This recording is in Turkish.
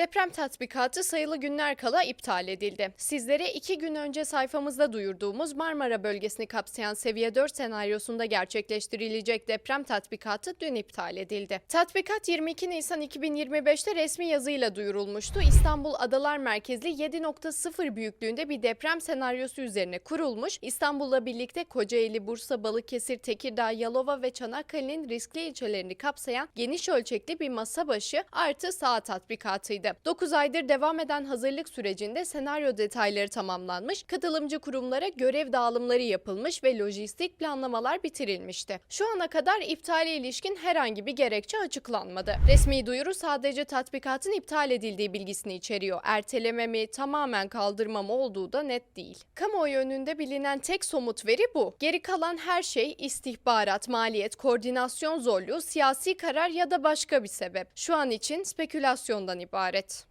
Deprem tatbikatı sayılı günler kala iptal edildi. Sizlere iki gün önce sayfamızda duyurduğumuz Marmara bölgesini kapsayan seviye 4 senaryosunda gerçekleştirilecek deprem tatbikatı dün iptal edildi. Tatbikat 22 Nisan 2025'te resmi yazıyla duyurulmuştu. İstanbul Adalar Merkezli 7.0 büyüklüğünde bir deprem senaryosu üzerine kurulmuş. İstanbul'la birlikte Kocaeli, Bursa, Balıkesir, Tekirdağ, Yalova ve Çanakkale'nin riskli ilçelerini kapsayan geniş ölçekli bir masa başı artı saha tatbikatıydı. 9 aydır devam eden hazırlık sürecinde senaryo detayları tamamlanmış, katılımcı kurumlara görev dağılımları yapılmış ve lojistik planlamalar bitirilmişti. Şu ana kadar iptale ilişkin herhangi bir gerekçe açıklanmadı. Resmi duyuru sadece tatbikatın iptal edildiği bilgisini içeriyor. Erteleme mi, tamamen kaldırma mı olduğu da net değil. Kamuoyu önünde bilinen tek somut veri bu. Geri kalan her şey istihbarat, maliyet, koordinasyon zorluğu, siyasi karar ya da başka bir sebep. Şu an için spekülasyondan ibaret. it.